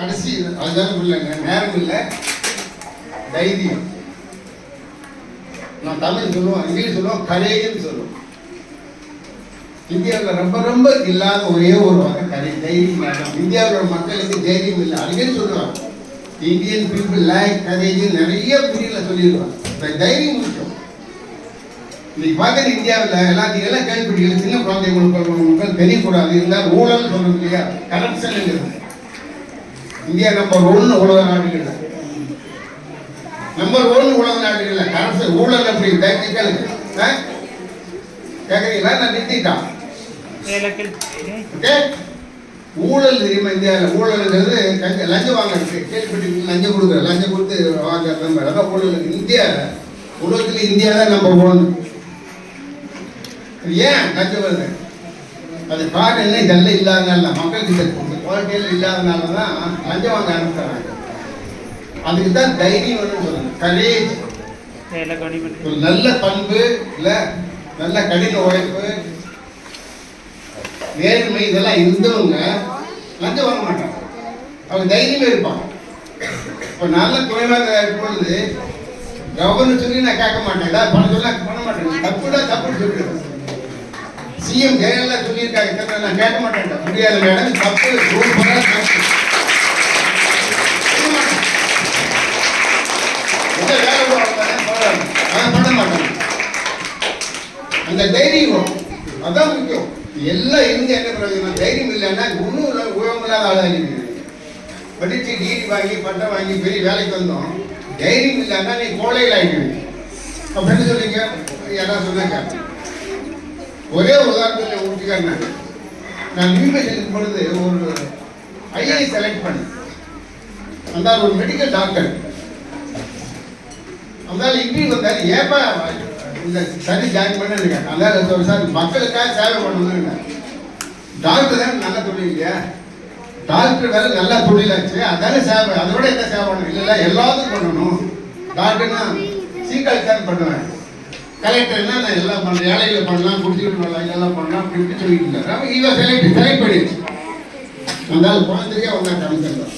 கடைசி அதுதான் இல்லைங்க நேரம் இல்லை தைரியம் நான் தமிழ் சொல்லுவோம் இங்கிலீஷ் சொல்லுவோம் கரேஜ்னு சொல்லுவோம் இந்தியாவில் ரொம்ப ரொம்ப இல்லாத ஒரே ஒரு வகை கரை தைரியம் வேண்டாம் இந்தியாவில் மக்களுக்கு தைரியம் இல்லை அடிக்கடி சொல்லுவாங்க இந்தியன் பீப்புள் லேக் கரேஜ் நிறைய புரியல சொல்லிடுவாங்க இந்த தைரியம் முக்கியம் இன்னைக்கு பார்க்குற இந்தியாவில் எல்லாத்தையும் எல்லாம் கேள்விப்பட்டீங்க சின்ன குழந்தைங்களுக்கு மக்கள் தெரியக்கூடாது இருந்தால் ஊழல் சொல்லணும் இல்லையா கரப்ஷன் இந்தியா நம்பர் ஒன்று உலக நாடுகள் நம்பர் ஒன்று உலக நாடுகள் கரப்ஷன் ஊழல் அப்படி கேட்குறது கேட்குறீங்களா நான் நிறுத்திட்டான் ஓகே? ஊழல் தெரியுமா இந்தியாவில் ஊழல்ங்கிறது லஞ்ச லஞ்சம் வாங்குறது கேள்விப்பட்டு லஞ்சம் கொடுக்குற லஞ்சம் கொடுத்து வாங்குறது அதான் ஊழல். இந்தியா உலகத்தில் இந்தியா தான் நம்பர் ஒன் ஏன்? லஞ்சம் வருது அது காரணம் என்ன? இதெல்லாம் இல்லாதனால மக்கள் கிட்ட குவாலிட்டியில் இல்லாதனால தான் லஞ்சம் வாங்க ஆரம்பிச்சாங்க அதுக்கு தான் தைரியம் வேணும்னு சொல்லுங்க கரேஜ் நல்ல பண்பு இல்லை நல்ல கடின உழைப்பு. நேர்மை இதெல்லாம் இருந்தவங்க லஞ்சம் வாங்க மாட்டாங்க. அவங்க தைரியமே இருப்பாங்க. இப்போ நல்ல துணைவாக இருக்கும் பொழுது கவர்னர் சொல்லி நான் கேட்க மாட்டேன். ஏதாவது பணம் சொல்ல பண்ண மாட்டேன். தப்புடா தப்புன்னு சொல்லிடுறேன் சிஎம் ஜெயலலிதா சொல்லியிருக்காங்க சார் நான் கேட்க மாட்டேன் முடியாது மேடம். தப்பு. ரூல் பண்ணா தப்பு. எந்த வேலை போறாங்க, நான் பண்ண மாட்டேன் அந்த தைரியம். வரும். அதான் முக்கியம். எல்லாம் இருந்து என்ன பிரயோஜனம்? தைரியம் இல்லைன்னா இன்னும் இல்லை இல்லாத ஆளாக படித்து டிகிரி வாங்கி பட்டம் வாங்கி பெரிய வேலைக்கு வந்தோம். தைரியம் இல்லைன்னா நீ கோழையில் ஆகிடுவீங்க அப்படின்னு சொல்லிங்க யாராவது சொன்னாங்க ஒரே உதாரணத்தில் ஊட்டிக்காரன் நான் யூனிவர்சிட்டி பொழுது ஒரு ஐஏ செலக்ட் பண்ணேன். அந்த ஒரு மெடிக்கல் டாக்டர் அந்த இன்டர்வியூ வந்தார் ஏப்பா இந்த சரி ஜாயின் பண்ணுங்க. அந்த சார் மக்களுக்காக சேவை பண்ணணுங்க டாக்டர் தான் நல்ல தொழில் இல்லையா? டாக்டர் வேலை நல்ல தொழிலாச்சு அதான சேவை அதை விட என்ன சேவை பண்ணணும்? இல்லை எல்லாத்துக்கும் பண்ணணும். டாக்டர்னா சீக்கால் தான் பண்ணுவேன். கலெக்டர்னா நான் எல்லாம் பண்ண ஏழைகளை பண்ணலாம் குடிச்சுட்டு பண்ணலாம் இதெல்லாம் பண்ணலாம் அப்படி சொல்லிட்டு இருந்தார் அவன் இவன் செலக்ட் செலக்ட் பண்ணிடுச்சு. அந்த ஆள் குழந்தைக்கே வந்தான் கமிஷன்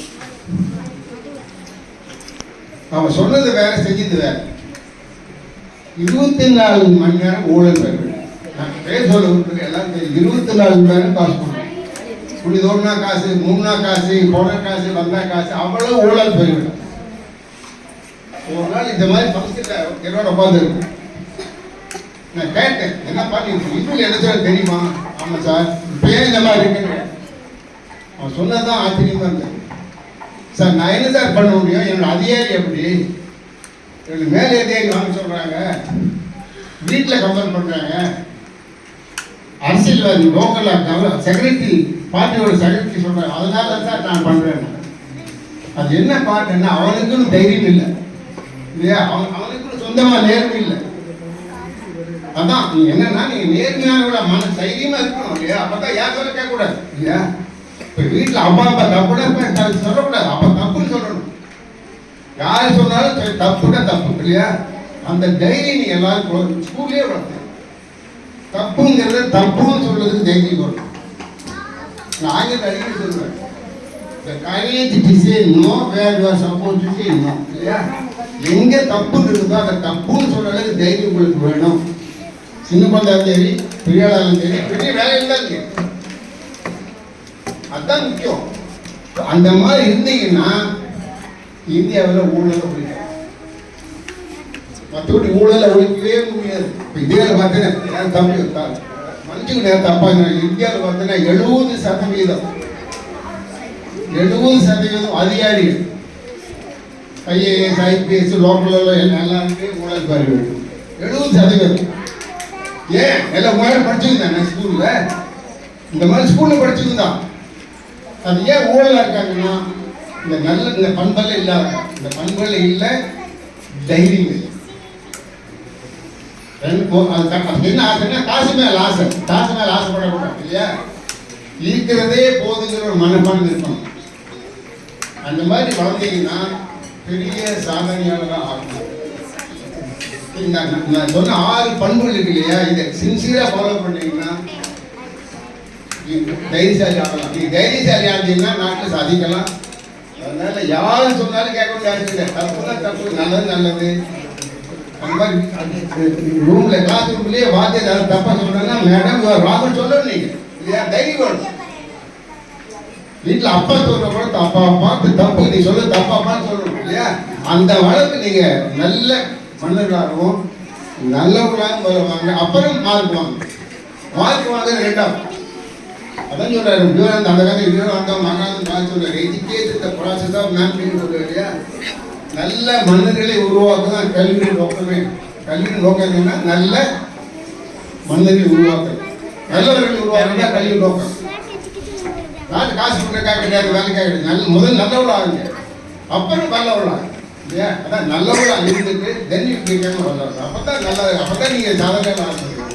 அவன் சொன்னது வேற செஞ்சது வேற. இருபத்தி நாலு மணி நேரம் ஊழல் பெறுவேன் நான் பேர் சொல்ல எல்லாம் இருபத்தி நாலு மணி நேரம் காசு பண்ணுவேன் இப்படி தோணுனா காசு மூணுனா காசு போன காசு வந்தா காசு அவ்வளவு ஊழல் பெறுவேன் ஒரு நாள் இந்த மாதிரி ஃபங்க்ஷனில் என்னோட உட்காந்துருக்கு நான் கேட்டேன். என்ன பண்ணி இன்னும் என்ன தெரியுமா? ஆமாம் சார். இப்போ இந்த மாதிரி இருக்குன்னு அவன் சொன்னதான் ஆச்சரியமா இருந்தது. சார் நான் என்ன சார் பண்ண முடியும்? என்னோட அதிகாரி எப்படி? என்னோட மேலே அதிகாரி வாங்க சொல்கிறாங்க வீட்டில் கம்பேர் பண்ணுறாங்க அரசியல்வாதி லோக்கலாக இருக்காங்க. செக்ரட்டரி பார்ட்டியோட செக்ரட்டரி சொல்கிறாங்க அதனால தான் சார் நான் பண்ணுறேன் அது என்ன பாட்டுன்னா அவனுக்குன்னு தைரியம் இல்லை. இல்லையா? அவன் அவனுக்குன்னு சொந்தமாக நேரம் இல்லை. அதான் நீ என்னன்னா நீங்க நேர்மையானவள மன தைரியமா இருக்கணும் இல்லையா? அப்பதான் யார் சொல்ல கேட்க கூடாது இல்லையா இப்ப வீட்டுல அப்பா அப்பா இப்ப சொல்லக்கூடாது? அப்ப தப்புன்னு சொல்லணும். யார் சொன்னாலும் சரி, தப்புனா தப்பு இல்லையா? அந்த தைரியம் நீ எல்லாரும் ஸ்கூல்லே வளர்த்து. தப்புங்கிறத தப்புன்னு சொல்றதுக்கு தைரியம் வரும். நான் ஆங்கில அடிக்கடி சொல்லுவேன். The courage to say no where you are supposed to say no. இல்லையா? எங்க தப்பு இருக்குதோ அந்த தப்புன்னு சொல்ற அளவுக்கு தைரியம் உங்களுக்கு வேணும். சின்ன குழந்தையாலும் சரி பெரிய ஆளாலும் சரி பெரிய வேலையில் தான் இருக்கு அதுதான் முக்கியம். அந்த மாதிரி இருந்தீங்கன்னா இந்தியாவில் ஊழலை ஒழிக்கும் மற்றபடி ஊழலை ஒழிக்கவே முடியாது. இப்போ இந்தியாவில் பார்த்தீங்கன்னா தம்பி மன்னிச்சுக்கு நேரம் தப்பாங்க. இந்தியாவில் பார்த்தீங்கன்னா எழுபது சதவீதம். எழுபது சதவீதம் அதிகாரிகள். ஐஏஎஸ் ஐபிஎஸ் லோக்கலில் எல்லாருமே ஊழல் பாருங்க. எழுபது சதவீதம். ஏன்? எல்லாம் படிச்சிருந்தேன் நான் ஸ்கூலில்? இந்த மாதிரி ஸ்கூலில் படிச்சிருந்தான் அது ஏன் ஊழலாக இருக்காங்கன்னா இந்த நல்ல இந்த பண்பெல்லாம் இல்லாத இந்த பண்பெல்லாம் இல்லை தைரியம் இல்லை. ரெண்டு என்ன ஆசைன்னா காசு மேல ஆசை. காசு மேல ஆசைப்படக்கூடாது இல்லையா? இருக்கிறதே போதுங்கிற ஒரு மனப்பான்மை இருக்கணும். அந்த மாதிரி வளர்ந்தீங்கன்னா பெரிய சாதனையாளராக ஆகணும். நான் சொன்ன ஆறு பண்புகள் இருக்கு இல்லையா இதை சின்சியரா ஃபாலோ பண்ணீங்கன்னா தைரியசாலி ஆகலாம் நீ தைரியசாலி ஆனீங்கன்னா நாட்டில் சாதிக்கலாம் அதனால யாரும் சொன்னாலும் கேட்க வேண்டிய தப்பு இல்லை தப்புனா தப்பு நல்லது நல்லது அந்த மாதிரி ரூம்ல கிளாஸ் ரூம்லயே வாத்தியார் தப்பா சொல்றாங்கன்னா மேடம் ராகுல் சொல்லணும் நீங்க இல்லையா தைரியம் வேணும் வீட்டுல அப்பா சொல்ற கூட தப்பா பார்த்து தப்பு நீ சொல்ல தப்பாப்பான்னு சொல்லணும் இல்லையா அந்த வளர்ப்பு நீங்க நல்ல மன்னர்களாகவும் நல்லவங்களாகவும் வருவாங்க அப்புறம் மார்க் வாங்க. ரெண்டாம் வாங்க அதான் சொல்றாரு விவரம் அந்த காலத்தில் விவேகானந்தா மகானந்த நான் சொல்றாரு. Educate the process of mapping சொல்றாரு இல்லையா? நல்ல மன்னர்களை உருவாக்குதான் கல்வியின் நோக்கமே. கல்வியின் நோக்கம் என்னன்னா நல்ல மன்னர்களை உருவாக்குறது நல்லவர்களை உருவாக்குறதா கல்வி நோக்கம். நான் காசு கொடுக்க கிடையாது வேலைக்காக கிடையாது. நல்ல முதல் நல்லவளா ஆகுங்க அப்புறம் நல்லவளா ஏன்? அதான் நல்லவளா இருந்துட்டு தென் யூ பிகம் தான் அப்பதான் நல்ல அப்பதான் நீங்க சாதனை ஆகுங்க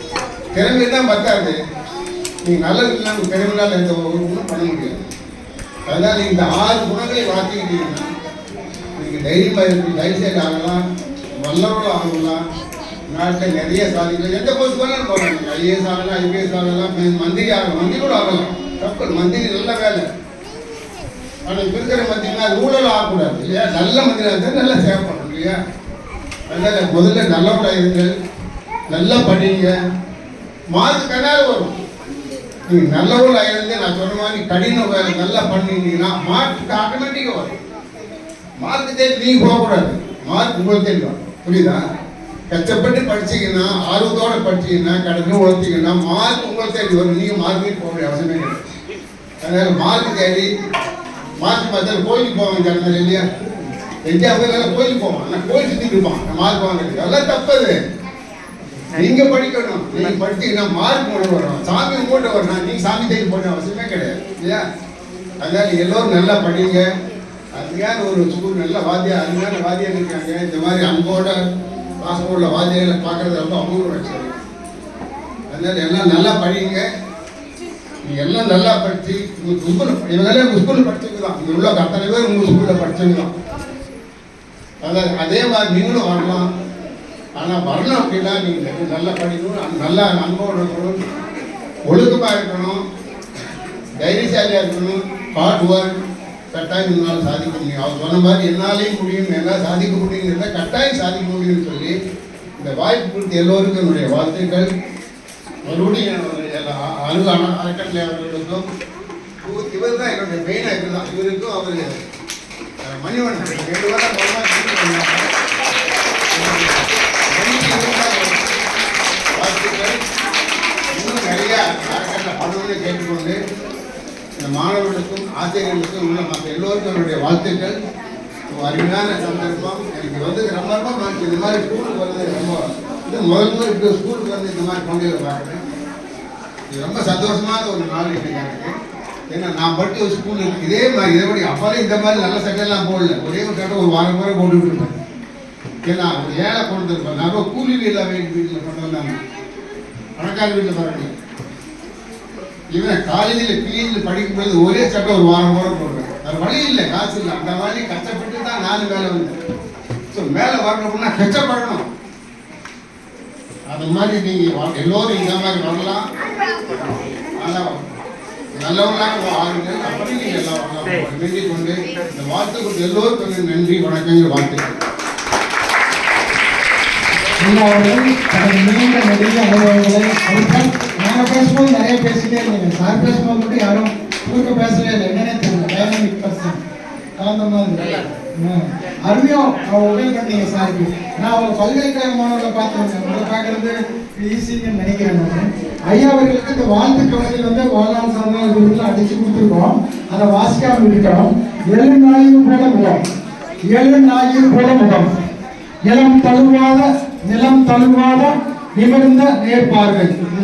திறமை தான் பத்தாது நீங்க நல்லது இல்லாம திறமையால எந்த ஒரு குணம் பண்ண முடியாது அதனால இந்த ஆறு குணங்களை வாத்திக்கிட்டீங்கன்னா நீங்க தைரியமா இருக்கு தைரியசாலி ஆகலாம். வல்லவர்கள் ஆகலாம். நாட்டில் நிறைய சாதிக்கலாம் எந்த போஸ்ட் வேணாலும் போகலாம். ஐஏஎஸ் ஆகலாம் ஐபிஎஸ் ஆகலாம் மந்திரி ஆகலாம் மந்திரி கூட ஆகலாம். தப்பு. மந்திரி நல்ல வேலை. ஆனால் இப்போ இருக்கிற மந்திரினா ரூரல் ஆகக்கூடாது இல்லையா? நல்ல மந்திராக இருந்தால் நல்லா சேவை பண்ணணும் இல்லையா? அதனால் முதல்ல நல்லவராக இருங்கள் நல்லா படிங்க மார்க் கண்ணால வரும். நீங்கள் நல்லவங்களா இருந்து நான் சொன்ன மாதிரி கடின வேலை நல்லா பண்ணிட்டீங்கன்னா மார்க் ஆட்டோமேட்டிக்காக வரும். மார்க் தேடி நீங்கள் போகக்கூடாது. மார்க் உங்களுக்கு தெரியும் புரியுதா? கஷ்டப்பட்டு படிச்சீங்கன்னா ஆர்வத்தோட படிச்சீங்கன்னா கடந்து உழைச்சிங்கன்னா மார்க் உங்களுக்கு தேடி வரும். நீங்கள் மார்க்கெட் போக வேண்டிய அவசியமே கிடையாது. அதனால் மார்க் தேடி மார்க் பார்த்தா கோயிலுக்கு போவாங்க ஜனங்கள் இல்லையா? எங்கேயாவது கோயிலுக்கு போவான் நான் கோயில் சுற்றிட்டு இருப்பான் நான் மார்க் வாங்குறது. அதெல்லாம் தப்பது. நீங்க படிக்கணும். நீங்க படிச்சீங்கன்னா மார்க் கொண்டு வரணும் சாமி உங்கள்கிட்ட வரணும் நீங்க சாமி தேடி போன அவசியமே கிடையாது. இல்லையா? அதனால எல்லோரும் நல்லா படிங்க. அருமையான ஒரு ஸ்கூல் நல்ல வாத்தியா அருமையான வாத்தியா இருக்காங்க. இந்த மாதிரி அன்போட பாசமோட வாத்தியார்களை பார்க்கறது ரொம்ப அமௌண்ட் வச்சு அதனால எல்லாம் நல்லா படிங்க. நீங்க எல்லாம் நல்லா படிச்சு உங்களுக்கு ஸ்கூல் இவங்களே உங்கள் ஸ்கூலில் படித்தவங்க தான் இங்கே உள்ள அத்தனை பேர் உங்கள் ஸ்கூலில் படித்தவங்க தான் அதாவது அதே மாதிரி நீங்களும் வரலாம். ஆனால் வரணும் அப்படின்னா நீங்கள் நல்லா படிக்கணும் நல்லா அன்போடு இருக்கணும். ஒழுக்கமாக இருக்கணும். தைரியசாலியாக இருக்கணும். ஹார்ட் ஒர்க் கட்டாயம் உங்களால் சாதிக்க முடியும். அவர் சொன்ன மாதிரி என்னாலையும் முடியும் என்னால் சாதிக்க முடியுங்கிறத கட்டாயம் சாதிக்க முடியும்னு சொல்லி இந்த வாய்ப்பு கொடுத்து எல்லோருக்கும் என்னுடைய வாழ்த்துக்கள். மறுபடியும் என்னுடைய எல்லா அறக்கட்டளை அவர்களுக்கும் இவர் தான் என்னுடைய மெயினாக இவர் தான் இவருக்கும் அவர் மணிவண்ணன் ரெண்டு வாரம் வாழ்த்துக்கள். இன்னும் நிறைய அறக்கட்டளை பண்ணணும்னு கேட்டுக்கொண்டு இந்த மாணவர்களுக்கும் ஆசிரியர்களுக்கும் உள்ள மற்ற எல்லோருக்கும் என்னுடைய வாழ்த்துக்கள். அருமையான சந்தர்ப்பம். எனக்கு வந்து ரொம்ப ரொம்ப இந்த மாதிரி ஸ்கூலுக்கு வந்து ரொம்ப இது முதல் முதல் இப்படி ஸ்கூலுக்கு வந்து இந்த மாதிரி கொண்டு பார்க்குறேன். இது ரொம்ப சந்தோஷமான ஒரு நாள் இன்னைக்கு எனக்கு ஏன்னா நான் படித்த ஒரு ஸ்கூல் இருக்கு. இதே மாதிரி இதே மாதிரி அப்போல்லாம் இந்த மாதிரி நல்ல சட்டையெல்லாம் போடல. ஒரே ஒரு சட்டை ஒரு வாரம் முறை போட்டுட்டு இருப்பேன் ஏன்னா ஒரு ஏழை கொண்டு இருப்பேன் நான் ரொம்ப கூலி இல்லாம வீட்டில் கொண்டு வந்தாங்க. பணக்கார வீட்டில் பாருங்க. இவன் காலேஜில் பிஎஸ்சியில் படிக்கும்போது ஒரே சட்டை ஒரு வாரம் முறை போடுறேன் அது வழி இல்லை காசு இல்லை. அந்த மாதிரி கஷ்டப்பட்டு தான் நானும் மேலே வந்தேன். ஸோ மேலே வரணும்னா கஷ்டப்படணும். அது மாதிரி நீங்கள் எல்லோரும் இந்த மாதிரி வரலாம். ஆனால் நல்லவங்களாக அப்படி நீங்கள் எல்லாம் வேண்டிக் கொண்டு இந்த வாழ்த்து கொடுத்த எல்லோருக்கும் நன்றி வணக்கங்கள் வாழ்த்துக்கள் ஐயா அனுபவங்களை பேசும்போது நிறைய பேசிட்டே இருந்தீங்க சார் பேசும்போது மட்டும் யாரும் குறுக்க பேசவே இல்லை என்னன்னே தெரியல டைனமிக் பர்சன் மாதிரி அருமையோ அருமையா அவங்க உதவி பண்ணீங்க சாருக்கு நான் அவங்க பல்கலைக்கழக மாணவர்களை பார்த்தேன் உங்களை பார்க்கறது ஈஸின்னு நினைக்கிறேன் நான். ஐயா அவர்களுக்கு இந்த வாழ்த்து கவலையில் வந்து வாழ்நாள் சார்ந்த விருதுலாம் அடிச்சு கொடுத்துருக்கோம் அதை வாசிக்காமல் இருக்கிறோம் ஏழு நாளையும் போல முகம். ஏழு நாளையும் போல முகம். நிலம் தழுவாத நிலம் தழுவாத நிமிர்ந்த நேர்பார்வை